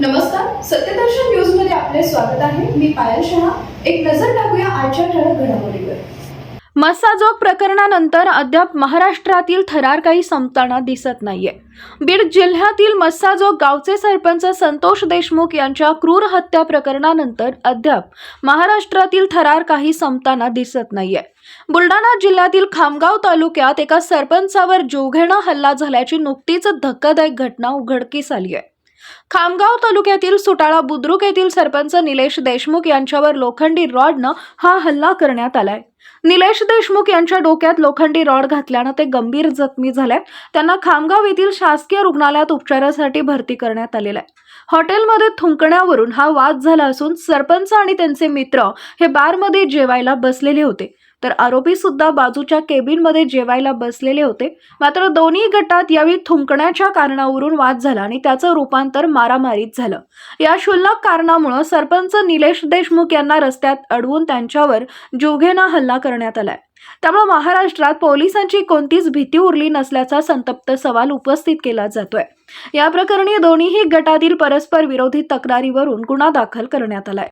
नमस्कार सत्यदर्शन न्यूजमध्ये आपले स्वागत आहे. मी पायल शहा. एक नजर टाकूया आजच्या ठळक घडामोडीवर. मस्साजोग प्रकरणानंतर अद्याप महाराष्ट्रातील थरार काही संपताना दिसत नाहीये. बीड जिल्ह्यातील मस्साजोग गावचे सरपंच संतोष देशमुख यांच्या क्रूर हत्या प्रकरणानंतर अद्याप महाराष्ट्रातील थरार काही संपताना दिसत नाहीये. बुलढाणा जिल्ह्यातील खामगाव तालुक्यात एका सरपंचावर जोघेणा हल्ला झाल्याची नुकतीच धक्कादायक घटना उघडकीस आली आहे खामगाव तालुक्यातील सुटाळा बुद्रुक येथील सरपंच निलेश देशमुख यांच्यावर लोखंडी रॉडनं हा हल्ला करण्यात आलाय. निलेश देशमुख यांच्या डोक्यात लोखंडी रॉड घातल्यानं ते गंभीर जखमी झाले त्यांना खामगाव येथील शासकीय रुग्णालयात उपचारासाठी भरती करण्यात आलेलं आहे. हॉटेलमध्ये थुंकण्यावरून हा वाद झाला असून सरपंच आणि त्यांचे मित्र हे बारमध्ये जेवायला बसलेले होते. तर आरोपी सुद्धा बाजूच्या केबिनमध्ये जेवायला बसलेले होते. मात्र दोन्ही गटात यावेळी थुंकण्याच्या कारणावरून वाद झाला आणि त्याचं रूपांतर मारामारीत झालं. या क्षुल्लक कारणामुळं सरपंच निलेश देशमुख यांना रस्त्यात अडवून त्यांच्यावर जीवघेणा हल्ला करण्यात आलाय. त्यामुळे महाराष्ट्रात पोलिसांची कोणतीच भीती उरली नसल्याचा संतप्त सवाल उपस्थित केला जातोय. या प्रकरणी दोन्हीही गटातील परस्पर विरोधी तक्रारीवरून गुन्हा दाखल करण्यात आलाय.